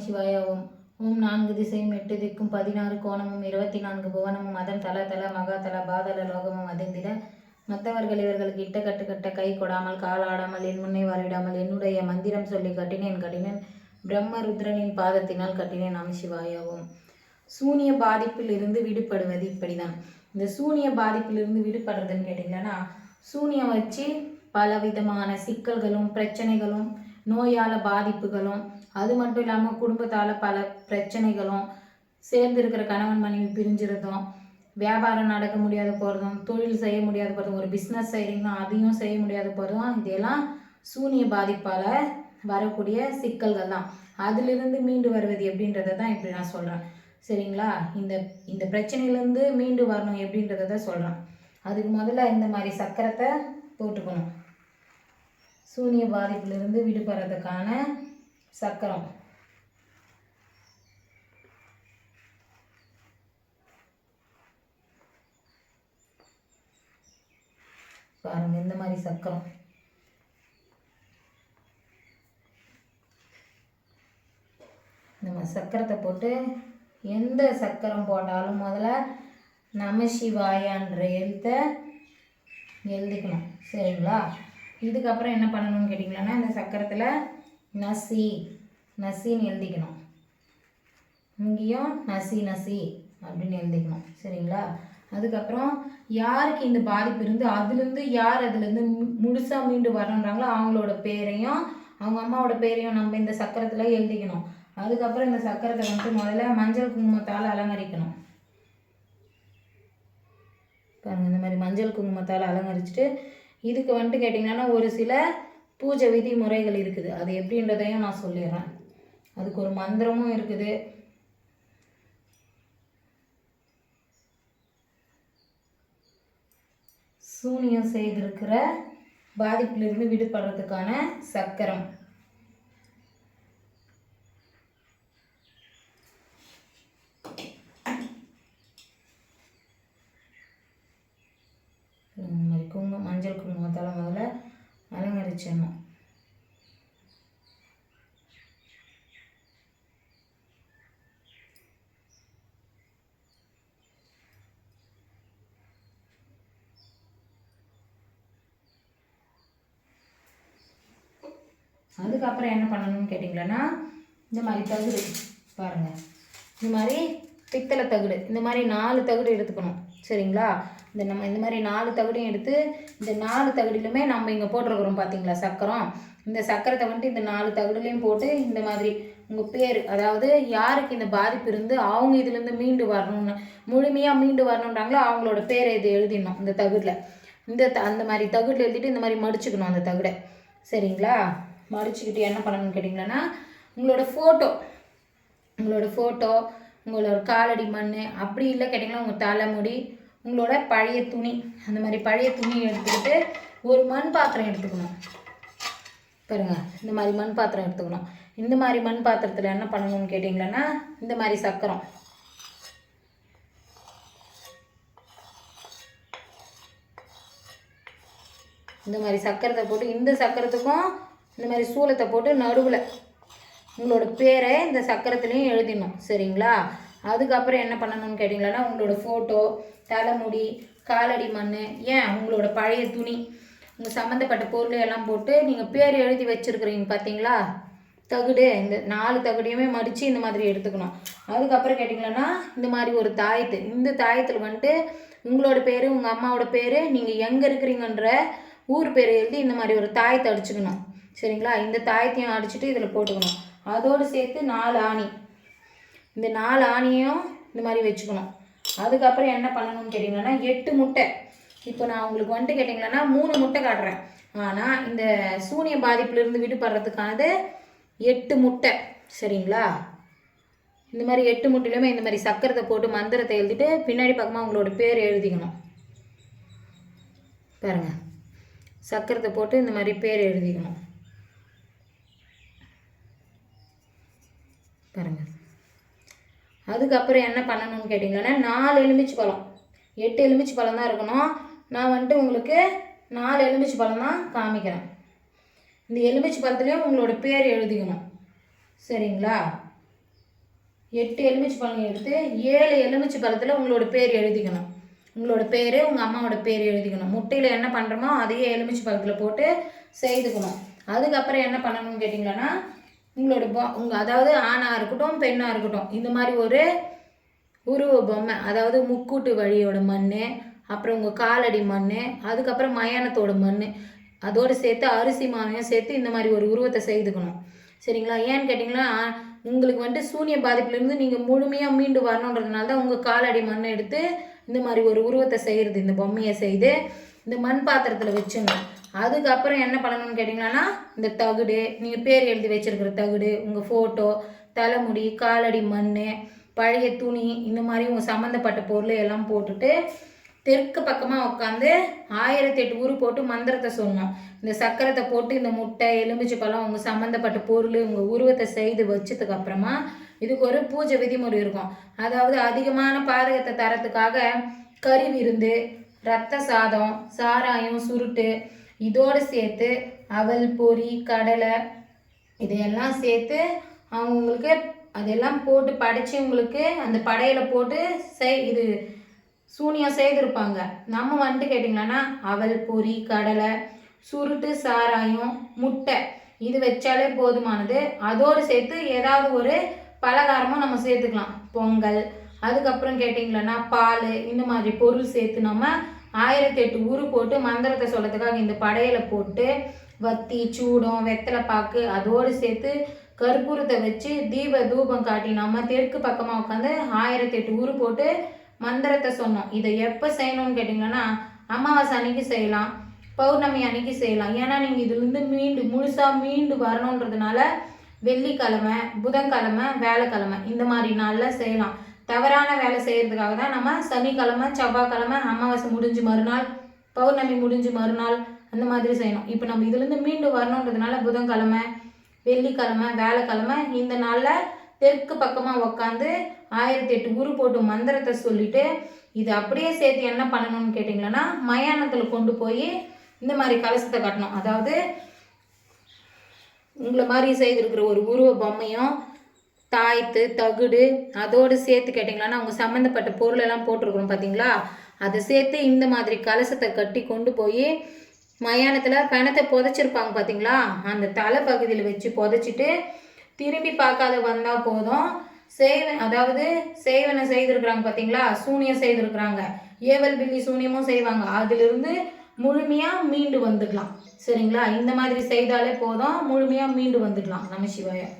நமசிவாய ஓம் ஓம் நான்கு திசையும் எட்டு திக்கும் பதினாறு கோணமும் இருபத்தி நான்கு புவனமும் அதன் தல தல மகாதல பாதல லோகமும் அதிர்ந்திட மற்றவர்கள் இவர்களுக்கு இட்ட கட்டு கட்ட கை கொடாமல் காலாடாமல் என் முன்னே வரையிடாமல் என்னுடைய மந்திரம் சொல்லி கட்டினேன் கட்டினேன். பிரம்ம ருத்ரனின் பாதத்தினால் கட்டினேன் நாம் சிவாயாவும். சூனிய பாதிப்பில் இருந்து விடுபடுவது இப்படிதான். இந்த சூனிய பாதிப்பிலிருந்து விடுபடுறதுன்னு கேட்டிங்கன்னா சூனியம் வச்சு பலவிதமான சிக்கல்களும் பிரச்சனைகளும் நோயால பாதிப்புகளும் அது மட்டும் இல்லாமல் குடும்பத்தால் பல பிரச்சனைகளும் சேர்ந்து இருக்கிற கணவன் மனைவி பிரிஞ்சிருந்தோம். வியாபாரம் நடக்க முடியாத போகிறதும் தொழில் செய்ய முடியாத போகிறதும் ஒரு பிஸ்னஸ் செய்கிறீங்கன்னா அதையும் செய்ய முடியாத போகிறதும் இதெல்லாம் சூனிய பாதிப்பால் வரக்கூடிய சிக்கல்கள் தான். அதிலிருந்து மீண்டு வருவது எப்படின்றத தான் இப்படி நான் சொல்கிறேன் சரிங்களா? இந்த இந்த பிரச்சனையிலேருந்து மீண்டு வரணும் எப்படின்றத தான் சொல்கிறேன் அதுக்கு முதல்ல இந்த மாதிரி சக்கரத்தை போட்டுக்கணும். சூனிய பாதிப்பிலிருந்து விடுபடுறதுக்கான சக்கரம். பாருங்க இந்த மாதிரி சக்கரம். இந்த மாதிரி சக்கரத்தை போட்டு எந்த சக்கரம் போட்டாலும் முதல்ல நமசிவாயான்ற எழுத்தை எழுதிக்கணும். சரிங்களா? இதுக்கப்புறம் என்ன பண்ணணும்னு கேட்டிங்கன்னா இந்த சக்கரத்தில் நசி நசின்னு எழுதிக்கணும். இங்கேயும் நசி நசி அப்படின்னு எழுதிக்கணும். சரிங்களா? அதுக்கப்புறம் யாருக்கு இந்த பாதிப்பு இருந்து அதுலேருந்து யார் அதுலேருந்து முழுசாக மீண்டு வரணுன்றாங்களோ அவங்களோட பேரையும் அவங்க அம்மாவோட பேரையும் நம்ம இந்த சக்கரத்தில் எழுதிக்கணும். அதுக்கப்புறம் இந்த சக்கரத்தை வந்துட்டு முதல்ல மஞ்சள் குங்குமத்தால் அலங்கரிக்கணும். பாருங்கள் இந்த மாதிரி மஞ்சள் குங்குமத்தால் அலங்கரிச்சுட்டு இதுக்கு வந்துட்டு கேட்டிங்கன்னா ஒரு சில பூஜை விதி முறைகள் இருக்குது. அது எப்படின்றதையும் நான் சொல்லிடுறேன். அதுக்கு ஒரு மந்திரமும் இருக்குது. சூனியம் செய்திருக்கிற பாதிப்பிலிருந்து விடுபடுறதுக்கான சக்கரம். மஞ்சள் குங்குமத்தால் முதல்ல அலங்கரிச்சிடணும். அதுக்கப்புறம் என்ன பண்ணணும்னு கேட்டிங்களன்னா இந்த மாதிரி தகுடு பாருங்கள் இந்த மாதிரி பித்தளை தகுடு இந்த மாதிரி நாலு தகுடு எடுத்துக்கணும். சரிங்களா? இந்த நம்ம இந்த மாதிரி நாலு தகடியும் எடுத்து இந்த நாலு தகுடிலுமே நம்ம இங்கே போட்டிருக்கிறோம் பார்த்தீங்களா சக்கரம். இந்த சக்கரத்தை வந்துட்டு இந்த நாலு தகுடுலையும் போட்டு இந்த மாதிரி உங்கள் பேர் அதாவது யாருக்கு இந்த பாதிப்பு இருந்து அவங்க இதுலேருந்து மீண்டு வரணும்னு முழுமையாக மீண்டு வரணுன்றாங்களோ அவங்களோட பேரை இது எழுதிடணும் இந்த தகுடில். இந்த த அந்த மாதிரி தகுடில் எழுதிட்டு இந்த மாதிரி மடிச்சுக்கணும் அந்த தகுடை. சரிங்களா? மடிச்சுக்கிட்டு என்ன பண்ணணும்னு கேட்டிங்கன்னா உங்களோட ஃபோட்டோ உங்களோட ஃபோட்டோ உங்களோட காலடி மண் அப்படி இல்லை கேட்டிங்கன்னா உங்கள் தலைமுடி உங்களோட பழைய துணி அந்த மாதிரி பழைய துணி எடுத்துக்கிட்டு ஒரு மண் பாத்திரம் எடுத்துக்கணும். பாருங்க இந்த மாதிரி மண் பாத்திரம் எடுத்துக்கணும். இந்த மாதிரி மண் பாத்திரத்தில் என்ன பண்ணணும்னு கேட்டிங்கன்னா இந்த மாதிரி சக்கரம். இந்த மாதிரி சக்கரத்தை போட்டு இந்த சக்கரத்துக்கும் இந்த மாதிரி சூளத்தை போட்டு நடுவில் உங்களோட பேரை இந்த சக்கரத்துலேயும் எழுதிடணும். சரிங்களா? அதுக்கப்புறம் என்ன பண்ணணும்னு கேட்டிங்கன்னா உங்களோட ஃபோட்டோ தலைமுடி காலடி மண் ஏன் உங்களோட பழைய துணி உங்கள் சம்மந்தப்பட்ட பொருள் எல்லாம் போட்டு நீங்கள் பேர் எழுதி வச்சுருக்குறீங்க பார்த்தீங்களா தகுடு இந்த நாலு தகுடியுமே மடித்து இந்த மாதிரி எடுத்துக்கணும். அதுக்கப்புறம் கேட்டிங்கன்னா இந்த மாதிரி ஒரு தாயத்து இந்த தாயத்தில் வந்துட்டு உங்களோட பேர் உங்கள் அம்மாவோட பேர் நீங்கள் எங்கே இருக்கிறீங்கன்ற ஊர் பேர் எழுதி இந்த மாதிரி ஒரு தாயத்தை அடிச்சுக்கணும். சரிங்களா? இந்த தாயத்தையும் அடிச்சுட்டு இதில் போட்டுக்கணும். அதோடு சேர்த்து நாலு ஆணி. இந்த நாலு ஆணியும் இந்த மாதிரி வச்சுக்கணும். அதுக்கப்புறம் என்ன பண்ணணும்னு கேட்டிங்கன்னா எட்டு முட்டை. இப்போ நான் உங்களுக்கு வந்துட்டு கேட்டிங்கன்னா மூணு முட்டை காட்டுறேன். ஆனால் இந்த சூனிய பாதிப்புலேருந்து விடுபடுறதுக்கானது எட்டு முட்டை. சரிங்களா? இந்த மாதிரி எட்டு முட்டையிலுமே இந்த மாதிரி சக்கரத்தை போட்டு மந்திரத்தை எழுதிட்டு பின்னாடி பக்கமாக உங்களோட பேர் எழுதிக்கணும். பாருங்க. சக்கரத்தை போட்டு இந்த மாதிரி பேர் எழுதிக்கணும். பாருங்கள் அதுக்கப்புறம் என்ன பண்ணணும்னு கேட்டிங்கன்னா நாலு எலுமிச்சு பழம். எட்டு எலுமிச்சை பழம் தான் இருக்கணும். நான் வந்துட்டு உங்களுக்கு நாலு எலுமிச்சை பழம் தான் காமிக்கிறேன். இந்த எலுமிச்சை பழத்துலேயும் உங்களோட பேர் எழுதிக்கணும். சரிங்களா? எட்டு எலுமிச்சை பழம் எடுத்து ஏழு எலுமிச்சை பழத்தில் உங்களோட பேர் எழுதிக்கணும். உங்களோட பேர் உங்கள் அம்மாவோட பேர் எழுதிக்கணும். முட்டையில் என்ன பண்ணுறோமோ அதையே எலுமிச்சை பழத்தில் போட்டு செய்துக்கணும். அதுக்கப்புறம் என்ன பண்ணணும்னு கேட்டிங்கன்னா உங்களோட பொ உங்கள் அதாவது ஆணாக இருக்கட்டும் பெண்ணாக இருக்கட்டும் இந்த மாதிரி ஒரு உருவ பொம்மை அதாவது முக்கூட்டு வழியோட மண் அப்புறம் உங்கள் காலடி மண் அதுக்கப்புறம் மயானத்தோட மண் அதோடு சேர்த்து அரிசி மாவையும் சேர்த்து இந்த மாதிரி ஒரு உருவத்தை செய்துக்கணும். சரிங்களா? ஏன்னு கேட்டிங்கன்னா உங்களுக்கு வந்துட்டு சூனிய பாதிப்புலேருந்து நீங்கள் முழுமையாக மீண்டு வரணுன்றதுனால தான் உங்கள் காலடி மண்ணை எடுத்து இந்த மாதிரி ஒரு உருவத்தை செய்கிறது இந்த பொம்மையை செய்து இந்த மண் பாத்திரத்தில் வச்சிடணும் அதுக்கப்புறம் என்ன பண்ணணும்னு கேட்டிங்கன்னா இந்த தகுடு நீங்கள் பேர் எழுதி வச்சுருக்கிற தகுடு உங்கள் ஃபோட்டோ தலைமுடி காலடி மண் பழைய துணி இந்த மாதிரி உங்கள் சம்மந்தப்பட்ட பொருள் எல்லாம் போட்டுட்டு தெற்கு பக்கமாக உட்காந்து ஆயிரத்தி எட்டு ஊர் போட்டு மந்திரத்தை சொல்லணும் இந்த சக்கரத்தை போட்டு இந்த முட்டை எலுமிச்சை பழம் உங்கள் சம்மந்தப்பட்ட பொருள் உங்கள் உருவத்தை செய்து வச்சதுக்கு அப்புறமா இதுக்கு ஒரு பூஜை விதிமுறை இருக்கும். அதாவது அதிகமான பாதகத்தை தரத்துக்காக கறி விருந்து ரத்த சாதம் சாராயம் சுருட்டு இதோடு சேர்த்து அவல் பொரி கடலை இதையெல்லாம் சேர்த்து அவங்களுக்கு அதெல்லாம் போட்டு படைச்சு உங்களுக்கு அந்த படையில் போட்டு செய் இது சூனியம் செய்திருப்பாங்க. நம்ம வந்துட்டு கேட்டிங்கன்னா அவல் பொரி கடலை சுருட்டு சாராயம் முட்டை. இது வச்சாலே போதுமானது. அதோடு சேர்த்து ஏதாவது ஒரு பலகாரமும் நம்ம சேர்த்துக்கலாம். பொங்கல் அதுக்கப்புறம் கேட்டிங்களன்னா பால் இந்த மாதிரி பொருள் சேர்த்து நம்ம ஆயிரத்தி எட்டு ஊரு போட்டு மந்திரத்தை சொல்லத்துக்காக இந்த படையில போட்டு வத்தி சூடம் வெத்தலை பாக்கு அதோடு சேர்த்து கற்பூரத்தை வச்சு தீப தூபம் காட்டினாம தெற்கு பக்கமாக உட்காந்து ஆயிரத்தி எட்டு ஊரு போட்டு மந்திரத்தை சொன்னோம். இதை எப்போ செய்யணும்னு கேட்டிங்கன்னா அமாவாசை அன்னைக்கு செய்யலாம் பௌர்ணமி அன்னைக்கு செய்யலாம். ஏன்னா நீங்கள் இதுலேருந்து மீண்டு முழுசாக மீண்டு வரணுன்றதுனால வெள்ளிக்கிழமை புதன்கிழமை வேலைக்கிழமை இந்த மாதிரி நாளில் செய்யலாம். தவறான வேலை செய்கிறதுக்காக தான் நம்ம சனிக்கிழமை செவ்வாய்க்கிழமை அமாவாசை முடிஞ்சு மறுநாள் பௌர்ணமி முடிஞ்சு மறுநாள் அந்த மாதிரி செய்யணும். இப்போ நம்ம இதுலேருந்து மீண்டும் வரணுன்றதுனால புதன்கிழமை வெள்ளிக்கிழமை வேலைக்கிழமை இந்த நாளில் தெற்கு பக்கமாக உக்காந்து ஆயிரத்தி எட்டு உரு போட்டு மந்திரத்தை சொல்லிவிட்டு இது அப்படியே சேர்த்து என்ன பண்ணணும்னு கேட்டிங்களன்னா மயானத்தில் கொண்டு போய் இந்த மாதிரி கலசத்தை கட்டணும். அதாவது உங்களை மாதிரி செய்திருக்கிற ஒரு உருவ பொம்மையும் தாய்த்து தகுடு அதோடு சேர்த்து கேட்டிங்களான்னா அவங்க சம்மந்தப்பட்ட பொருள் எல்லாம் போட்டிருக்கிறோம் பார்த்தீங்களா அதை சேர்த்து இந்த மாதிரி கலசத்தை கட்டி கொண்டு போய் மயானத்தில் பணத்தை புதைச்சிருப்பாங்க பார்த்தீங்களா அந்த தலை பகுதியில் வச்சு புதைச்சிட்டு திரும்பி பார்க்காத வந்தால் போதும். சேவன் அதாவது சேவனை செய்திருக்கிறாங்க பார்த்தீங்களா சூனியம் செய்திருக்கிறாங்க. ஏவல் பில்லி சூனியமும் செய்வாங்க. அதிலிருந்து முழுமையாக மீண்டு வந்துக்கலாம். சரிங்களா? இந்த மாதிரி செய்தாலே போதும். முழுமையாக மீண்டு வந்துக்கலாம். நம்ம சிவாயம்